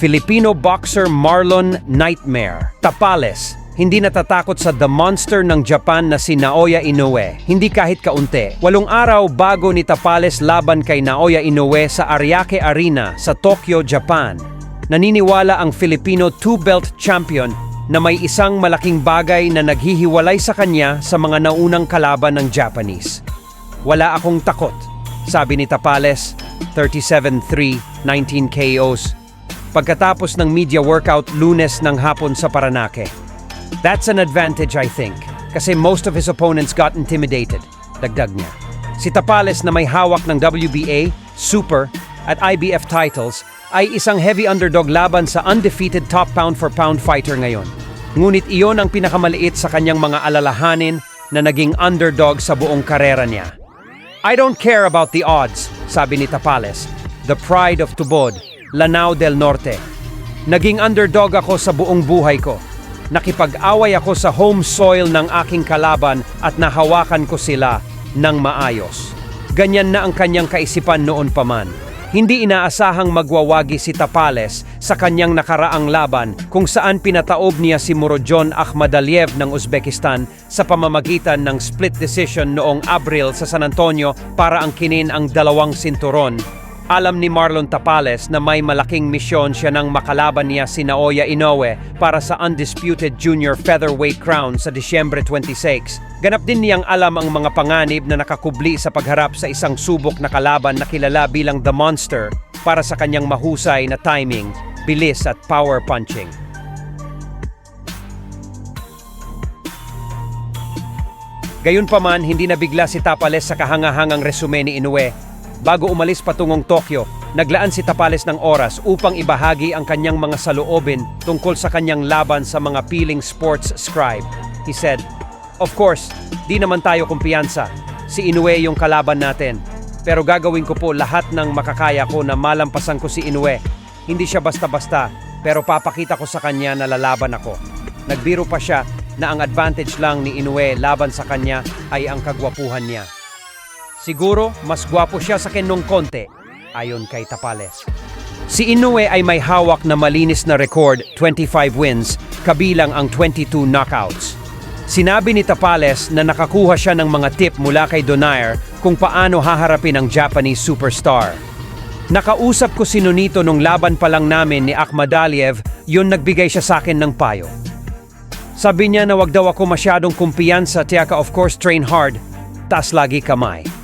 Filipino boxer Marlon Nightmare. Tapales, hindi natatakot sa The Monster ng Japan na si Naoya Inoue. Hindi kahit kaunti. Walong araw bago ni Tapales laban kay Naoya Inoue sa Ariake Arena sa Tokyo, Japan. Naniniwala ang Filipino two-belt champion na may isang malaking bagay na naghihiwalay sa kanya sa mga naunang kalaban ng Japanese. Wala akong takot, sabi ni Tapales, 37-3, 19 KOs. Pagkatapos ng media workout lunes ng hapon sa Paranake. That's an advantage I think, kasi most of his opponents got intimidated, dagdag niya. Si Tapales na may hawak ng WBA, Super, at IBF titles ay isang heavy underdog laban sa undefeated top pound for pound fighter ngayon. Ngunit iyon ang pinakamaliit sa kanyang mga alalahanin na naging underdog sa buong karera niya. I don't care about the odds, sabi ni Tapales. The pride of Tubod, Lanao del Norte. Naging underdog ako sa buong buhay ko. Nakipag-away ako sa home soil ng aking kalaban at nahawakan ko sila ng maayos. Ganyan na ang kanyang kaisipan noon pa man. Hindi inaasahang magwawagi si Tapales sa kanyang nakaraang laban kung saan pinataob niya si Murodjon Akhmadaliev ng Uzbekistan sa pamamagitan ng split decision noong Abril sa San Antonio para angkinin ang dalawang sinturon alam ni Marlon Tapales na may malaking misyon siya nang makalaban niya si Naoya Inoue para sa undisputed junior featherweight crown sa Disyembre 26. Ganap din niyang alam ang mga panganib na nakakubli sa pagharap sa isang subok na kalaban na kilala bilang The Monster para sa kanyang mahusay na timing, bilis at power punching. Gayunpaman, hindi nabigla si Tapales sa kahangahangang resume ni Inoue Bago umalis patungong Tokyo, naglaan si Tapales ng oras upang ibahagi ang kanyang mga saloobin tungkol sa kanyang laban sa mga piling sports scribe. He said, Of course, di naman tayo kumpiyansa. Si Inoue yung kalaban natin. Pero gagawin ko po lahat ng makakaya ko na malampasan ko si Inoue. Hindi siya basta-basta, pero papakita ko sa kanya na lalaban ako. Nagbiro pa siya na ang advantage lang ni Inoue laban sa kanya ay ang kagwapuhan niya. Siguro, mas gwapo siya sa akin nung konti, ayon kay Tapales. Si Inoue ay may hawak na malinis na record, 25 wins, kabilang ang 22 knockouts. Sinabi ni Tapales na nakakuha siya ng mga tip mula kay Donaire kung paano haharapin ang Japanese superstar. Nakausap ko si Nonito nung laban pa lang namin ni Akhmadaliev, yun nagbigay siya sa akin ng payo. Sabi niya na wag daw ako masyadong kumpiyansa, tiyak of course train hard, tas lagi kamay.